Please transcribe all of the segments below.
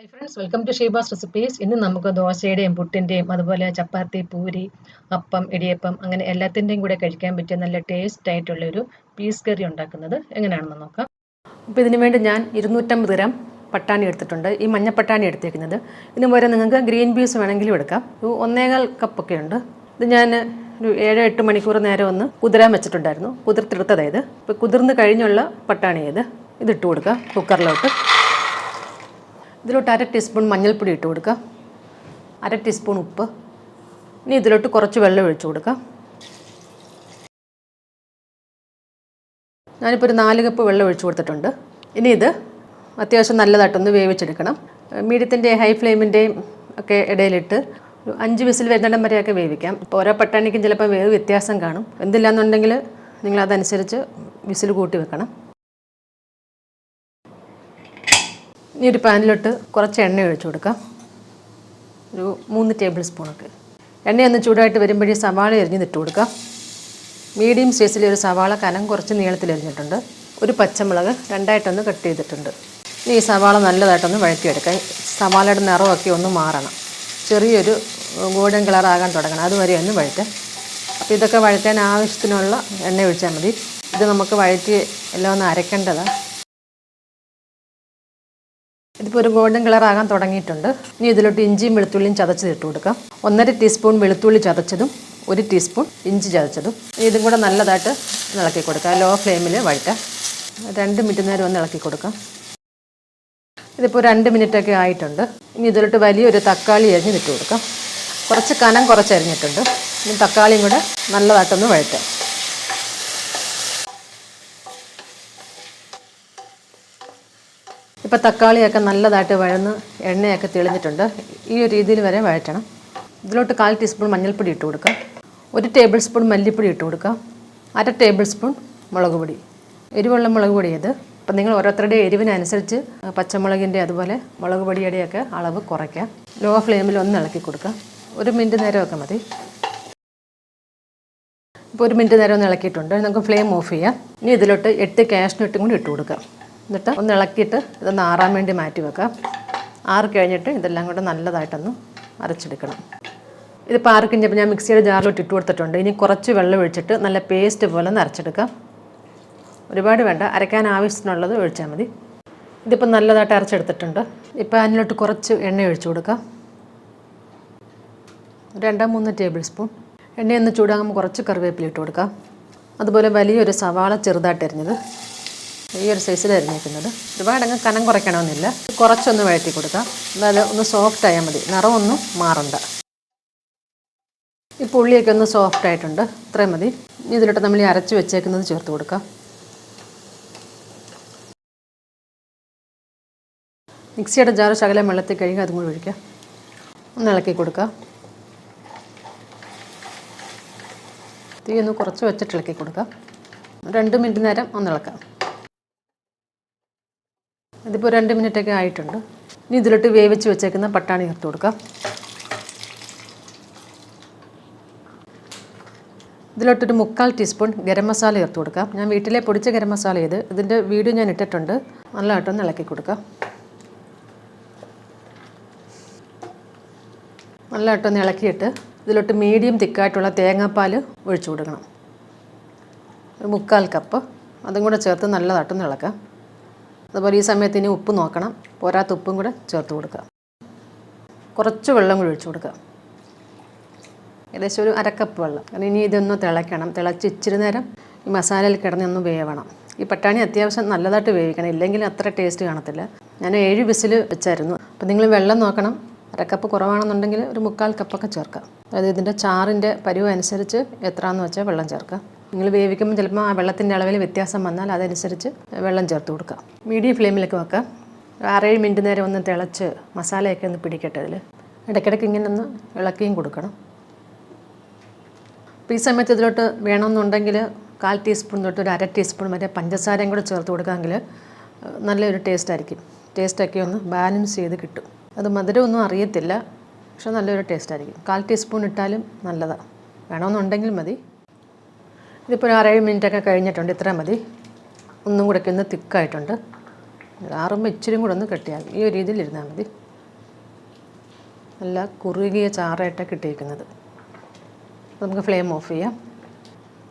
Hi friends welcome to Sheeba's recipes ഇന്ന് നമുക്ക് ദോശയുടെയും പുട്ടിന്റെയും അതുപോലെ ചപ്പാത്തി പൂരി അപ്പം ഇടിയപ്പം അങ്ങനെ എല്ലാത്തിന്റെയും കൂടെ കഴിക്കാൻ പറ്റിയ നല്ല ടേസ്റ്റ് ആയിട്ടുള്ളൊരു പീസ് കറി ഉണ്ടാക്കുന്നത് എങ്ങനെയാണെന്ന് നോക്കാം. അപ്പോൾ ഇതിനു വേണ്ടി ഞാൻ ഇരുന്നൂറ്റമ്പത് ഗ്രാം പട്ടാണി എടുത്തിട്ടുണ്ട്. ഈ മഞ്ഞപ്പട്ടാണി എടുത്തേക്കുന്നത്. ഇതിന് പോലെ നിങ്ങൾക്ക് ഗ്രീൻ പീസ് വേണമെങ്കിലും എടുക്കാം. ഒരു ഒന്നേകാൽ കപ്പൊക്കെ ഉണ്ട്. ഇത് ഞാൻ ഒരു ഏഴ് എട്ട് മണിക്കൂർ നേരം ഒന്ന് കുതിരാൻ വെച്ചിട്ടുണ്ടായിരുന്നു. കുതിർത്തെടുത്തതായത് ഇപ്പോൾ കുതിർന്ന് കഴിഞ്ഞുള്ള പട്ടാണി ഇത്. ഇതിട്ട് കൊടുക്കുക കുക്കറിലോട്ട് ഇതിലോട്ട് അര ടീസ്പൂൺ മഞ്ഞൾപ്പൊടി ഇട്ട് കൊടുക്കുക. അര ടീസ്പൂൺ ഉപ്പ്. ഇനി ഇതിലോട്ട് കുറച്ച് വെള്ളം ഒഴിച്ചു കൊടുക്കുക. ഞാനിപ്പോൾ ഒരു നാല് കപ്പ് വെള്ളം ഒഴിച്ചു കൊടുത്തിട്ടുണ്ട്. ഇനി ഇത് അത്യാവശ്യം നല്ലതായിട്ടൊന്ന് വേവിച്ചെടുക്കണം. മീഡിയത്തിന്റെ ഹൈ ഫ്ലെയിമിന്റെയും ഒക്കെ ഇടയിലിട്ട് അഞ്ച് വിസിൽ വരുന്നിടം വരെയൊക്കെ വേവിക്കാം. ഇപ്പോൾ ഓരോ പട്ടാണിക്കും ചിലപ്പോൾ വേവ് വ്യത്യാസം കാണും. എന്തില്ലാന്നുണ്ടെങ്കിൽ നിങ്ങളതനുസരിച്ച് വിസിൽ കൂട്ടി വെക്കണം. ഇനി ഒരു പാനിലോട്ട് കുറച്ച് എണ്ണ ഒഴിച്ചു കൊടുക്കാം. ഒരു മൂന്ന് ടേബിൾ സ്പൂണൊക്കെ. എണ്ണയൊന്ന് ചൂടായിട്ട് വരുമ്പോഴേ സവാള എരിഞ്ഞ് ഇട്ട് കൊടുക്കാം. മീഡിയം സൈസിൽ ഒരു സവാള കനം കുറച്ച് നീളത്തിൽ എരിഞ്ഞിട്ടുണ്ട്. ഒരു പച്ചമുളക് രണ്ടായിട്ടൊന്ന് കട്ട് ചെയ്തിട്ടുണ്ട്. ഇനി ഈ സവാള നല്ലതായിട്ടൊന്ന് വഴറ്റിയെടുക്കാം. സവാളയുടെ നിറമൊക്കെ ഒന്ന് മാറണം. ചെറിയൊരു ഗോൾഡൻ കളർ ആകാൻ തുടങ്ങണം. അതുവരെ ഒന്ന് വഴറ്റാം. അപ്പോൾ ഇതൊക്കെ വഴറ്റാൻ ആവശ്യത്തിനുള്ള എണ്ണ ഒഴിച്ചാൽ മതി. ഇത് നമുക്ക് വഴറ്റി എല്ലാം ഒന്ന് അരക്കേണ്ടതാണ്. ഇതിപ്പോൾ ഒരു ഗോൾഡൻ കളർ ആകാൻ തുടങ്ങിയിട്ടുണ്ട്. ഇനി ഇതിലോട്ട് ഇഞ്ചിയും വെളുത്തുള്ളിയും ചതച്ചത് ഇട്ട് കൊടുക്കാം. ഒന്നര ടീസ്പൂൺ വെളുത്തുള്ളി ചതച്ചതും ഒരു ടീസ്പൂൺ ഇഞ്ചി ചതച്ചതും. ഇതും കൂടെ നല്ലതായിട്ട് ഇളക്കി കൊടുക്കാം. ലോ ഫ്ലെയിമിൽ വഴറ്റാം. രണ്ട് മിനിറ്റ് നേരം ഒന്ന് ഇളക്കി കൊടുക്കാം. ഇതിപ്പോൾ രണ്ട് മിനിറ്റൊക്കെ ആയിട്ടുണ്ട്. ഇനി ഇതിലോട്ട് വലിയൊരു തക്കാളി അരിഞ്ഞ് ഇട്ട് കൊടുക്കാം. കുറച്ച് കനം കുറച്ച് അരിഞ്ഞിട്ടുണ്ട് ഇനി തക്കാളിയും കൂടെ നല്ലതായിട്ടൊന്ന് വഴറ്റാം. ഇപ്പോൾ തക്കാളിയൊക്കെ നല്ലതായിട്ട് വഴന്ന് എണ്ണയൊക്കെ തെളിഞ്ഞിട്ടുണ്ട്. ഈ ഒരു രീതിയിൽ വരെ വഴറ്റണം. ഇതിലോട്ട് കാൽ ടീസ്പൂൺ മഞ്ഞൾപ്പൊടി ഇട്ട് കൊടുക്കുക. ഒരു ടേബിൾ സ്പൂൺ മല്ലിപ്പൊടി ഇട്ട് കൊടുക്കുക. അര ടേബിൾ സ്പൂൺ മുളക് പൊടി. എരിവുള്ള മുളക് പൊടി ഇത്. അപ്പം നിങ്ങൾ ഓരോരുത്തരുടെ എരിവിനനുസരിച്ച് പച്ചമുളകിന്റെ അതുപോലെ മുളക് പൊടിയുടെയൊക്കെ അളവ് കുറയ്ക്കുക. ലോ ഫ്ലെയിമിൽ ഒന്ന് ഇളക്കി കൊടുക്കുക. ഒരു മിനിറ്റ് നേരമൊക്കെ മതി. ഇപ്പോൾ ഒരു മിനിറ്റ് നേരം ഒന്ന് ഇളക്കിയിട്ടുണ്ട്. നമുക്ക് ഫ്ലെയിം ഓഫ് ചെയ്യാം. ഇനി ഇതിലോട്ട് എട്ട് കാഷ്നട്ടും കൂടി ഇട്ട് കൊടുക്കാം എന്നിട്ട് ഒന്ന് ഇളക്കിയിട്ട് ഇതൊന്ന് ആറാൻ വേണ്ടി മാറ്റി വെക്കാം. ആറ് കഴിഞ്ഞിട്ട് ഇതെല്ലാം കൂടെ നല്ലതായിട്ടൊന്ന് അരച്ചെടുക്കണം. ഇതിപ്പോൾ ആറ് കഴിഞ്ഞപ്പോൾ ഞാൻ മിക്സിയുടെ ജാറിലോട്ട് ഇട്ട് കൊടുത്തിട്ടുണ്ട്. ഇനി കുറച്ച് വെള്ളം ഒഴിച്ചിട്ട് നല്ല പേസ്റ്റ് പോലെ ഒന്ന് അരച്ചെടുക്കാം. ഒരുപാട് വേണ്ട. അരയ്ക്കാൻ ആവശ്യത്തിനുള്ളത് ഒഴിച്ചാൽ മതി. ഇതിപ്പോൾ നല്ലതായിട്ട് അരച്ചെടുത്തിട്ടുണ്ട്. ഇപ്പോൾ അതിലോട്ട് കുറച്ച് എണ്ണ ഒഴിച്ചു കൊടുക്കാം. രണ്ടോ മൂന്ന് ടേബിൾ സ്പൂൺ. എണ്ണയൊന്ന് ചൂടാകുമ്പോൾ കുറച്ച് കറിവേപ്പില ഇട്ട് കൊടുക്കാം. അതുപോലെ വലിയൊരു സവാള ചെറുതായിട്ട് അരിഞ്ഞത്. ഈ ഒരു സൈസിൽ അരിഞ്ഞിരിക്കുന്നത് ഒരുപാടങ്ങ് കനം കുറയ്ക്കണമെന്നില്ല. കുറച്ചൊന്ന് വഴറ്റി കൊടുക്കാം. എന്നാലും ഒന്ന് സോഫ്റ്റ് ആയാൽ മതി. നിറമൊന്നും മാറണ്ട. ഈ പുള്ളിയൊക്കെ ഒന്ന് സോഫ്റ്റ് ആയിട്ടുണ്ട്. ഇത്രയും മതി. ഇതിലോട്ട് നമ്മൾ ഈ അരച്ച് വെച്ചേക്കുന്നത് ചേർത്ത് കൊടുക്കാം. മിക്സിയുടെ ജാറ് ശകലം വെള്ളത്തിൽ കഴുകി അതും കൂടി ഒഴിക്കാം. ഒന്ന് ഇളക്കി കൊടുക്കുക തീ ഒന്ന് കുറച്ച് വെച്ചിട്ട് ഇളക്കി കൊടുക്കാം. രണ്ട് മിനിറ്റ് നേരം ഒന്ന് ഇളക്കാം. ഇതിപ്പോൾ രണ്ട് മിനിറ്റൊക്കെ ആയിട്ടുണ്ട്. ഇനി ഇതിലോട്ട് വേവിച്ച് വെച്ചേക്കുന്ന പട്ടാണി ചേർത്ത് കൊടുക്കാം. ഇതിലോട്ടൊരു മുക്കാൽ ടീസ്പൂൺ ഗരം മസാല ചേർത്ത് കൊടുക്കാം. ഞാൻ വീട്ടിലെ പൊടിച്ച ഗരം മസാല ചെയ്ത് ഇതിന്റെ വീഡിയോ ഞാൻ ഇട്ടിട്ടുണ്ട്. നല്ലതായിട്ടൊന്ന് ഇളക്കി കൊടുക്കാം. നല്ലതായിട്ടൊന്ന് ഇളക്കിയിട്ട് ഇതിലോട്ട് മീഡിയം തിക്കായിട്ടുള്ള തേങ്ങാപ്പാൽ ഒഴിച്ചു കൊടുക്കണം. ഒരു മുക്കാൽ കപ്പ്. അതും കൂടെ ചേർത്ത് നല്ലതായിട്ടൊന്ന് ഇളക്കാം. അതുപോലെ ഈ സമയത്ത് ഇനി ഉപ്പ് നോക്കണം. പോരാത്ത ഉപ്പും കൂടെ ചേർത്ത് കൊടുക്കുക. കുറച്ച് വെള്ളം കൂടി ഒഴിച്ചു കൊടുക്കുക. ഏകദേശം ഒരു അരക്കപ്പ് വെള്ളം. കാരണം ഇനി ഇതൊന്ന് തിളയ്ക്കണം. തിളച്ച് ഇച്ചിരി നേരം ഈ മസാലയിൽ കിടന്ന് ഒന്ന് വേവണം. ഈ പട്ടാണി അത്യാവശ്യം നല്ലതായിട്ട് വേവിക്കണം. ഇല്ലെങ്കിൽ അത്ര ടേസ്റ്റ് കാണത്തില്ല. ഞാൻ ഏഴ് വിസിൽ വെച്ചായിരുന്നു. അപ്പോൾ നിങ്ങൾ വെള്ളം നോക്കണം. അരക്കപ്പ് കുറവാണെന്നുണ്ടെങ്കിൽ ഒരു മുക്കാൽ കപ്പൊക്കെ ചേർക്കാം അതായത് ഇതിന്റെ ചാറിന്റെ പരിവ് അനുസരിച്ച് എത്രയാണെന്ന് വെച്ചാൽ വെള്ളം ചേർക്കാം നിങ്ങൾ വേവിക്കുമ്പോൾ ചിലപ്പോൾ ആ വെള്ളത്തിന്റെ അളവിൽ വ്യത്യാസം വന്നാൽ അതനുസരിച്ച് വെള്ളം ചേർത്ത് കൊടുക്കാം മീഡിയം ഫ്ലെയിമിലൊക്കെ വെക്കാം ആറേഴ് മിനിറ്റ് നേരം ഒന്ന് തിളച്ച് മസാലയൊക്കെ ഒന്ന് പിടിക്കട്ടെ അതിൽ. ഇടയ്ക്കിടയ്ക്ക് ഇങ്ങനെ ഒന്ന് ഇളക്കിയും കൊടുക്കണം. അപ്പോൾ ഈ സമയത്ത് ഇതിലോട്ട് വേണമെന്നുണ്ടെങ്കിൽ കാൽ ടീസ്പൂൺ തൊട്ട് ഒരു അര ടീസ്പൂൺ വരെ പഞ്ചസാരയും കൂടെ ചേർത്ത് കൊടുക്കാമെങ്കിൽ നല്ലൊരു ടേസ്റ്റ് ആയിരിക്കും. ടേസ്റ്റൊക്കെ ഒന്ന് ബാലൻസ് ചെയ്ത് കിട്ടും. അത് മധുരമൊന്നും അറിയത്തില്ല പക്ഷെ നല്ലൊരു ടേസ്റ്റ് ആയിരിക്കും. കാൽ ടീസ്പൂൺ ഇട്ടാലും നല്ലതാണ്. വേണമെന്നുണ്ടെങ്കിൽ മതി. ഇതിപ്പോൾ ഒരു ആറേഴ് മിനിറ്റൊക്കെ കഴിഞ്ഞിട്ടുണ്ട്. ഇത്ര മതി. ഒന്നും കൂടെ ഒന്ന് തിക്കായിട്ടുണ്ട്. ആറുമ്പോൾ ഇച്ചിരി കൂടെ ഒന്ന് കെട്ടിയാൽ ഈ ഒരു രീതിയിൽ ഇരുന്നാൽ മതി. നല്ല കുറുകിയ ചാറായിട്ടാണ് കിട്ടിയിരിക്കുന്നത്. നമുക്ക് ഫ്ലെയിം ഓഫ് ചെയ്യാം.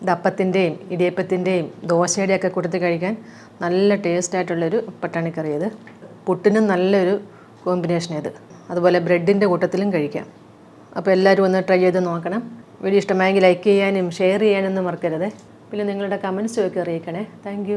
ദപ്പത്തിന്റെയും ഇടിയപ്പത്തിന്റെയും ദോശയുടെയൊക്കെ കൊടുത്ത് കഴിക്കാൻ നല്ല ടേസ്റ്റ് ആയിട്ടുള്ളൊരു പട്ടാണിക്കറി ഇത്. പുട്ടിനും നല്ലൊരു കോമ്പിനേഷൻ ഇത്. അതുപോലെ ബ്രെഡിന്റെ കൂട്ടത്തിലും കഴിക്കാം. അപ്പോൾ എല്ലാവരും ഒന്ന് ട്രൈ ചെയ്ത് നോക്കണം. വീഡിയോ ഇഷ്ടമായെങ്കിൽ ലൈക്ക് ചെയ്യാനും ഷെയർ ചെയ്യാനൊന്നും മറക്കരുത്. പിന്നെ നിങ്ങളുടെ കമൻസും ഒക്കെ അറിയിക്കണേ. താങ്ക്